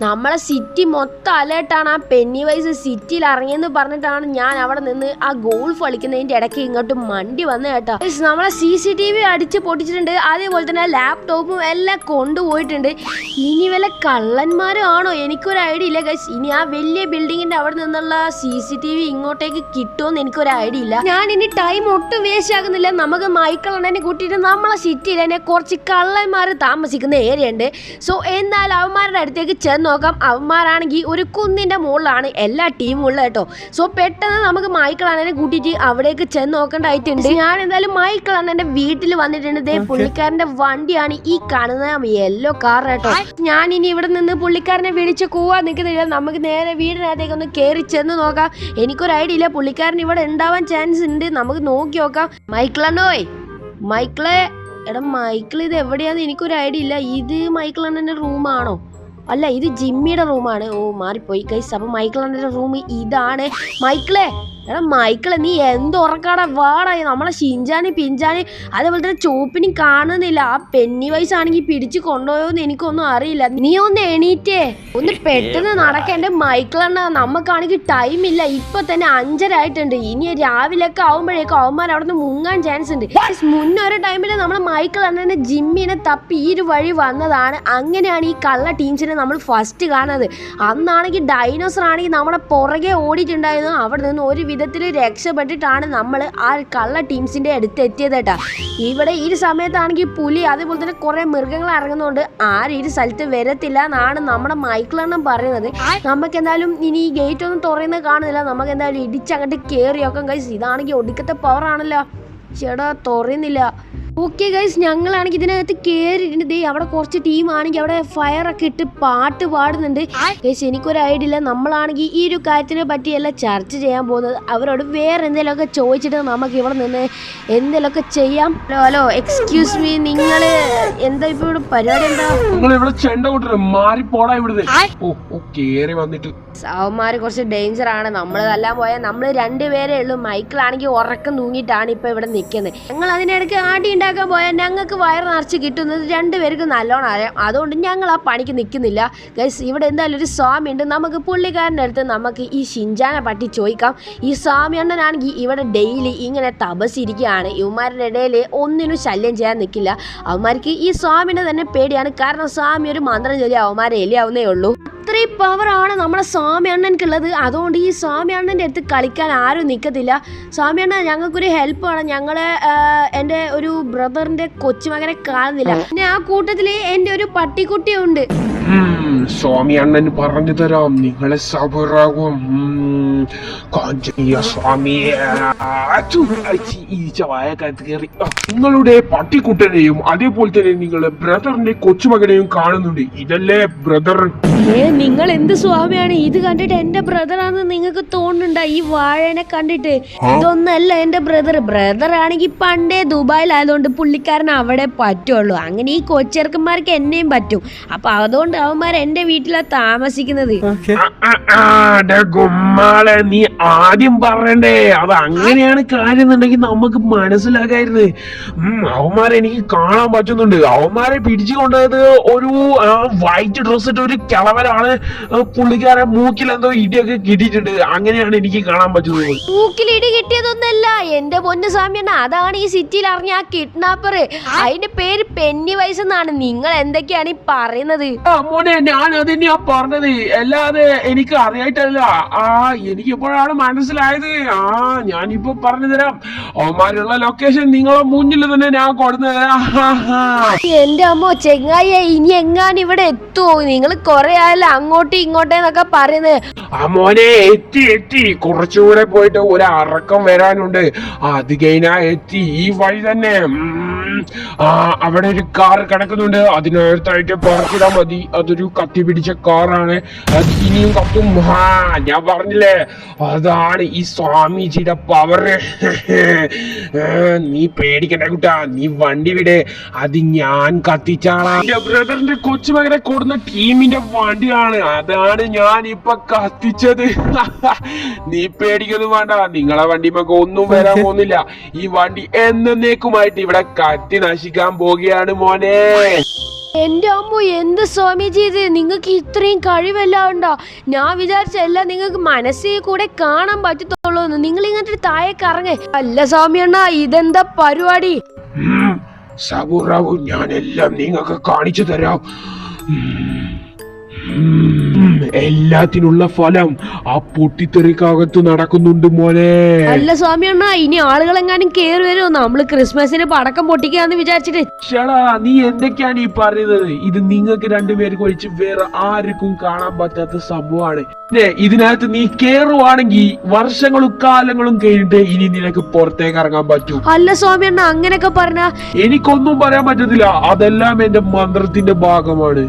നമ്മളെ സിറ്റി മൊത്തം അലേർട്ടാണ്. ആ പെന്നി വൈസ് സിറ്റിയിൽ ഇറങ്ങിയെന്ന് പറഞ്ഞിട്ടാണ് ഞാൻ അവിടെ നിന്ന് ആ ഗോൾഫ് കളിക്കുന്നതിന്റെ ഇടയ്ക്ക് ഇങ്ങോട്ട് മണ്ടി വന്നു കേട്ടോ. നമ്മളെ സി സി ടി വി അടിച്ച് പൊട്ടിച്ചിട്ടുണ്ട്. അതേപോലെ തന്നെ ലാപ്ടോപ്പും എല്ലാം കൊണ്ടുപോയിട്ടുണ്ട്. ഇനി വല്ല കള്ളന്മാരും ആണോ? എനിക്കൊരു ഐഡിയ ഇല്ല ഗൈസ് ഇനി ആ വലിയ ബിൽഡിങ്ങിന്റെ അവിടെ നിന്നുള്ള സി സി ടി വി ഇങ്ങോട്ടേക്ക് കിട്ടുമെന്ന് എനിക്കൊരു ഐഡിയ ഇല്ല. ഞാൻ ഇനി ടൈം ഒട്ടും വേസ്റ്റ് ആകുന്നില്ല. നമുക്ക് മൈക്കിൾ അണ്ണനെ കൂട്ടിയിട്ട് നമ്മളെ സിറ്റിയിൽ തന്നെ കുറച്ച് കള്ളന്മാർ താമസിക്കുന്ന ഏരിയ ഉണ്ട്. സോ എന്നാൽ അവന്മാരുടെ അടുത്തേക്ക് ചെന്ന് നോക്കാം. അവന്മാരാണെങ്കിൽ ഒരു കുന്നിന്റെ മുകളിലാണ് എല്ലാ ടീമും ഉള്ളത് കേട്ടോ. സോ പെട്ടെന്ന് നമുക്ക് മൈക്കിൾ അണ്ണനെ കൂട്ടിയിട്ട് അവിടേക്ക് ചെന്ന് നോക്കേണ്ടതായിട്ടുണ്ട്. ഞാൻ എന്തായാലും മൈക്കിൾ അണ്ണന്റെ വീട്ടിൽ വന്നിട്ടുണ്ട്. ദേ പുള്ളിക്കാരന്റെ വണ്ടിയാണ് ഈ കാണുന്ന യെല്ലോ കാർ കേട്ടോ. ഞാൻ ഇനി ഇവിടെ നിന്ന് പുള്ളിക്കാരനെ വിളിച്ച് കൂവാൻ നിൽക്കുന്നില്ല. നമുക്ക് നേരെ വീടിനകത്തേക്ക് ഒന്ന് കയറി ചെന്ന് നോക്കാം. എനിക്കൊരു ഐഡിയ ഇല്ല. പുള്ളിക്കാരൻ ഇവിടെ ഉണ്ടാവാൻ ചാൻസ് ഉണ്ട്. നമുക്ക് നോക്കി നോക്കാം. മൈക്കിൾ അണ്ണോയ് മൈക്കിളെ എടാ മൈക്കിൾ ഇത് എവിടെയാന്ന് എനിക്കൊരു ഐഡിയ ഇല്ല. ഇത് മൈക്കിൾ അണ്ണന്റെ റൂമാണോ അല്ല ഇത് ജിമ്മിയുടെ റൂമാണ് ഓ മാറിപ്പോയി. കൈസ് അപ്പൊ മൈക്കിൾ റൂം ഇതാണ്. മൈക്കിളെ എടാ മൈക്കിളെ നീ എന്ത് ഉറക്കാടാ? വാടാ നമ്മളെ ഷിഞ്ചാനി പിഞ്ചാനി അതേപോലെ തന്നെ ചോപ്പിനി കാണുന്നില്ല. ആ പെന്നി വൈസ് ആണെങ്കിൽ പിടിച്ച് കൊണ്ടുപോയോന്ന് എനിക്കൊന്നും അറിയില്ല. നീ ഒന്ന് എണീറ്റേ. ഒന്ന് പെട്ടെന്ന് നടക്കേണ്ട മൈക്കിളെണ്ണ നമുക്കാണെങ്കിൽ ടൈം ഇല്ല. ഇപ്പൊ തന്നെ അഞ്ചര ആയിട്ടുണ്ട്. ഇനി രാവിലെയൊക്കെ ആവുമ്പോഴേക്കും അവന്മാർ അവിടെ നിന്ന് മുങ്ങാൻ ചാൻസ് ഉണ്ട്. മുന്നൊരു ടൈമിൽ നമ്മളെ മൈക്കിൾ അണ്ണനെ ജിമ്മിനെ തപ്പി ഈ ഒരു വഴി വന്നതാണ്. അങ്ങനെയാണ് ഈ കള്ള ടീംസിനെ നമ്മൾ ഫസ്റ്റ് കാണുന്നത്. അന്നാണെങ്കിൽ ഡൈനോസർ ആണെങ്കിൽ നമ്മുടെ പുറകെ ഓടിയിട്ടുണ്ടായിരുന്നു. അവിടെ നിന്ന് ഒരു വിധത്തിൽ രക്ഷപ്പെട്ടിട്ടാണ് നമ്മൾ ആ കള്ള ടീംസിന്റെ അടുത്ത് എത്തിയത് കേട്ടോ ഇവിടെ ഈ സമയത്താണെങ്കിൽ പുലി അതുപോലെ തന്നെ കുറേ മൃഗങ്ങൾ ഇറങ്ങുന്നതുകൊണ്ട് ആരും ഈ സ്ഥലത്ത് വരത്തില്ല എന്നാണ് നമ്മുടെ മൈക്കിളെണ്ണം പറയുന്നത്. നമുക്ക് എന്തായാലും ഇനി ഈ ഗേറ്റ് ഒന്നും തുറയുന്നത് കാണുന്നില്ല. നമുക്ക് എന്തായാലും ഇടിച്ചങ്ങോട്ട് കയറി നോക്കാം കഴിച്ച് ഇതാണെങ്കിൽ ഒടുക്കത്തെ പവറാണല്ലോ ചേട്ടാ തുറയുന്നില്ല ഓക്കെ ഗൈസ് ഞങ്ങളാണെങ്കിൽ ഇതിനകത്ത് കയറിയിട്ടുണ്ട് ദേ അവിടെ കുറച്ച് ടീം ആണെങ്കിൽ അവിടെ ഫയർ ഒക്കെ ഇട്ട് പാട്ട് പാടുന്നുണ്ട്. ഗൈസ് എനിക്കൊരു ഐഡിയ ഇല്ല. നമ്മളാണെങ്കിൽ ഈ ഒരു കാര്യത്തിനെ പറ്റിയല്ല ചർച്ച ചെയ്യാൻ പോകുന്നത്. അവരോട് വേറെ എന്തെങ്കിലുമൊക്കെ ചോദിച്ചിട്ട് നമുക്ക് ഇവിടെ നിന്ന് എന്തെങ്കിലുമൊക്കെ ചെയ്യാം. ഹലോ ഹലോ എക്സ്ക്യൂസ് മീ നിങ്ങൾ എന്താ ഇവിടെ പരിപാടി എന്താ? നിങ്ങൾ ഇവിടെ ചെണ്ട ഇവിടുന്ന്. ഓ ഓ കേറി വന്നിട്ട്. സാവന്മാർ കുറച്ച് ഡേഞ്ചർ ആണ്. നമ്മൾ തല്ലാൻ പോയാൽ നമ്മൾ രണ്ടുപേരേ ഉള്ളൂ. മൈക്കിളാണെങ്കിൽ ഉറക്കം തൂങ്ങിട്ടാണ് ഇപ്പൊ ഇവിടെ നിൽക്കുന്നത് ഞങ്ങൾ അതിനിടയ്ക്ക് ആടി ഉണ്ടാക്കാൻ പോയാൽ ഞങ്ങൾക്ക് വയർ നിറച്ച് കിട്ടുന്നത് രണ്ടുപേർക്ക് നല്ലോണം അറിയാം. അതുകൊണ്ട് ഞങ്ങൾ ആ പണിക്ക് നിൽക്കുന്നില്ല ഗൈസ് ഇവിടെ എന്തായാലും ഒരു സ്വാമി ഉണ്ട്. നമുക്ക് പുള്ളിക്കാരന്റെ അടുത്ത് നമുക്ക് ഈ ഷിഞ്ചാനെ പട്ടി ചോദിക്കാം. ഈ സ്വാമി അണ്ണനാണെങ്കിൽ ഇവിടെ ഡെയിലി ഇങ്ങനെ തപസിരിക്കുകയാണ് ഇവന്മാരുടെ ഇടയിൽ ഒന്നിനും ശല്യം ചെയ്യാൻ നിൽക്കില്ല അവന്മാർക്ക് ഈ സ്വാമിനെ തന്നെ പേടിയാണ്. കാരണം സ്വാമി ഒരു മന്ത്രം ചൊല്ലി അവന്മാരെ എലിയാവുന്നേ ഉള്ളൂ. അത്രയും പവറാണ് നമ്മുടെ സ്വാമി അണ്ണൻക്കുള്ളത്. അതുകൊണ്ട് ഈ സ്വാമി അണ്ണന്റെ അടുത്ത് കളിക്കാൻ ആരും നിൽക്കത്തില്ല സ്വാമി അണ്ണൻ ഞങ്ങൾക്കൊരു ഹെൽപ്പ് വേണം. ഞങ്ങൾ എന്റെ ഒരു ബ്രദറിന്റെ കൊച്ചുമകനെ കാണുന്നില്ല. പിന്നെ ആ കൂട്ടത്തിൽ എന്റെ ഒരു പട്ടിക്കുട്ടിയുണ്ട്. സ്വാമി അണ്ണൻ പറഞ്ഞു തരാം. നിങ്ങളെ സബറാകും കാഞ്ചനീയ സ്വാമിയെ വായക്കകത്ത് കയറി നിങ്ങളുടെ പട്ടിക്കുട്ടനെയും അതേപോലെ തന്നെ നിങ്ങളുടെ ബ്രദറിന്റെ കൊച്ചുമകനെയും കാണുന്നുണ്ട്. ഇതല്ലേ ബ്രദർ? ഏ നിങ്ങൾ എന്ത് സ്വാമിയാണ്? ഇത് കണ്ടിട്ട് എന്റെ ബ്രദറാന്ന് നിങ്ങൾക്ക് തോന്നുന്നുണ്ടാ? ഈ വാഴനെ കണ്ടിട്ട്? ഇതൊന്നല്ല എന്റെ ബ്രദർ. ബ്രദർ ആണെങ്കിൽ പണ്ടേ ദുബായിൽ ആയതുകൊണ്ട് പുള്ളിക്കാരൻ അവിടെ പറ്റുള്ളൂ. അങ്ങനെ ഈ കൊച്ചേർക്കന്മാർക്ക് എന്നെയും പറ്റും. അപ്പൊ അതുകൊണ്ട് അവന്മാർ എന്റെ വീട്ടിലാ താമസിക്കുന്നത്. ഗുമ്മാളെ നീ ആദ്യം പറയണ്ടേ. അത് അങ്ങനെയാണ് കാര്യം എന്നുണ്ടെങ്കിൽ നമുക്ക് മനസ്സിലാക്കായിരുന്നു ഉം, അവന്മാരെ എനിക്ക് കാണാൻ പറ്റുന്നുണ്ട്. അവന്മാരെ പിടിച്ചു കൊണ്ടുപോയത് ഒരു വൈറ്റ് ഡ്രസ് ഇട്ട് ഒരു കിളവരാണ് പുള്ളിക്കാരൻ മൂക്കിൽ എന്തോ ഇടിയൊക്കെ കിട്ടിയിട്ടുണ്ട്. അങ്ങനെയാണ് എനിക്ക് കാണാൻ പറ്റുന്നത്. മൂക്കിൽ ഇടി കിട്ടിയതൊന്നല്ല. എന്റെ പൊന്നു സ്വാമി അതാണ് ഈ സിറ്റിയിൽ അറിഞ്ഞ ആ കിഡ്നാപ്പർ അതിന്റെ പേര് പെന്നി വയസ്സ് എന്നാണ്. നിങ്ങൾ എന്തൊക്കെയാണ് ഈ പറയുന്നത്? മോനെ ഞാൻ അത് തന്നെയാ പറഞ്ഞത്. അല്ലാതെ എനിക്ക് അറിയായിട്ടല്ല. ആ എനിക്കിപ്പോഴാണ് മനസ്സിലായത്. ആ ഞാനിപ്പോ പറഞ്ഞു തരാം അവന്മാരുള്ള ലൊക്കേഷൻ നിങ്ങളെ മുന്നിൽ തന്നെ ഞാൻ കൊടുത്തു തരാം. എന്റെ അമ്മോ ചെങ്ങായി ഇനി എങ്ങാൻ ഇവിടെ എത്തുമോ നിങ്ങൾ കൊറേ ആയാലും അങ്ങോട്ടും ഇങ്ങോട്ടേന്നൊക്കെ പറയുന്നത് ആ മോനെ എത്തി എത്തി. കുറച്ചുകൂടെ പോയിട്ട് ഒരു അറക്കം വരാനുണ്ട്. അത് കഴിഞ്ഞാ എത്തി. ഈ വഴി തന്നെ. ആ അവിടെ ഒരു കാർ കിടക്കുന്നുണ്ട്. അതിനകത്തായിട്ട് പാർക്കിടാ മതി. അതൊരു കത്തി പിടിച്ച കാറാണ് അത് ഇനിയും കത്തും. ഞാൻ പറഞ്ഞില്ലേ? അതാണ് ഈ സ്വാമിജിയുടെ പവർ നീ പേടിക്കണ്ട കുട്ടാ. നീ വണ്ടി വിടെ. അത് ഞാൻ കത്തിച്ചാളാ. ബ്രദറിന്റെ കൊച്ചുമകനെ കൂടുന്ന ടീമിന്റെ വണ്ടിയാണ്. അതാണ് ഞാൻ ഇപ്പൊ കത്തിച്ചത്. നീ പേടിക്കൊന്നും വേണ്ട. നിങ്ങളെ വണ്ടിമൊക്കെ ഒന്നും വരാൻ പോകുന്നില്ല. ഈ വണ്ടി എന്നേക്കുമായിട്ട് ഇവിടെ കത്തി നശിക്കാൻ പോവുകയാണ് മോനെ. എന്റെ അമ്മ എന്ത് സ്വാമിജി ഇത്? നിങ്ങൾക്ക് ഇത്രയും കഴിവെല്ലാം ഉണ്ടോ? ഞാൻ വിചാരിച്ച എല്ലാം നിങ്ങൾക്ക് മനസ്സിൽ കൂടെ കാണാൻ പറ്റത്തുള്ളൂ എന്ന്. നിങ്ങൾ ഇങ്ങനത്തെ താഴെ കറങ്ങേ അല്ല സ്വാമി അണ്ണ ഇതെന്താ പരിപാടി? സബുറാവു ഞാനെല്ലാം നിങ്ങൾക്ക് കാണിച്ചു തരാം. എല്ലാത്തിനുള്ള ഫലം ആ പൊട്ടിത്തെറിക്കകത്ത് നടക്കുന്നുണ്ട് മോനെ. അല്ല സ്വാമി അണ്ണ ഇനി ആളുകളെങ്ങാനും കേറി വരുമോ നമ്മൾ ക്രിസ്മസിന് പടക്കം പൊട്ടിക്കാന്ന് വിചാരിച്ചിട്ട്. നീ എന്തൊക്കെയാണ് ഈ പറയുന്നത്? ഇത് നിങ്ങൾക്ക് രണ്ടുപേർക്ക് ഒഴിച്ച് വേറെ ആർക്കും കാണാൻ പറ്റാത്ത സംഭവമാണ്. ഇതിനകത്ത് നീ കേറുവാണെങ്കിൽ വർഷങ്ങളും കാലങ്ങളും കഴിഞ്ഞിട്ട് ഇനി നിനക്ക് പുറത്തേക്ക് ഇറങ്ങാൻ പറ്റൂ. അല്ല സ്വാമി അണ്ണ അങ്ങനെയൊക്കെ പറഞ്ഞ എനിക്കൊന്നും പറയാൻ പറ്റത്തില്ല. അതെല്ലാം എന്റെ മന്ത്രത്തിന്റെ ഭാഗമാണ്.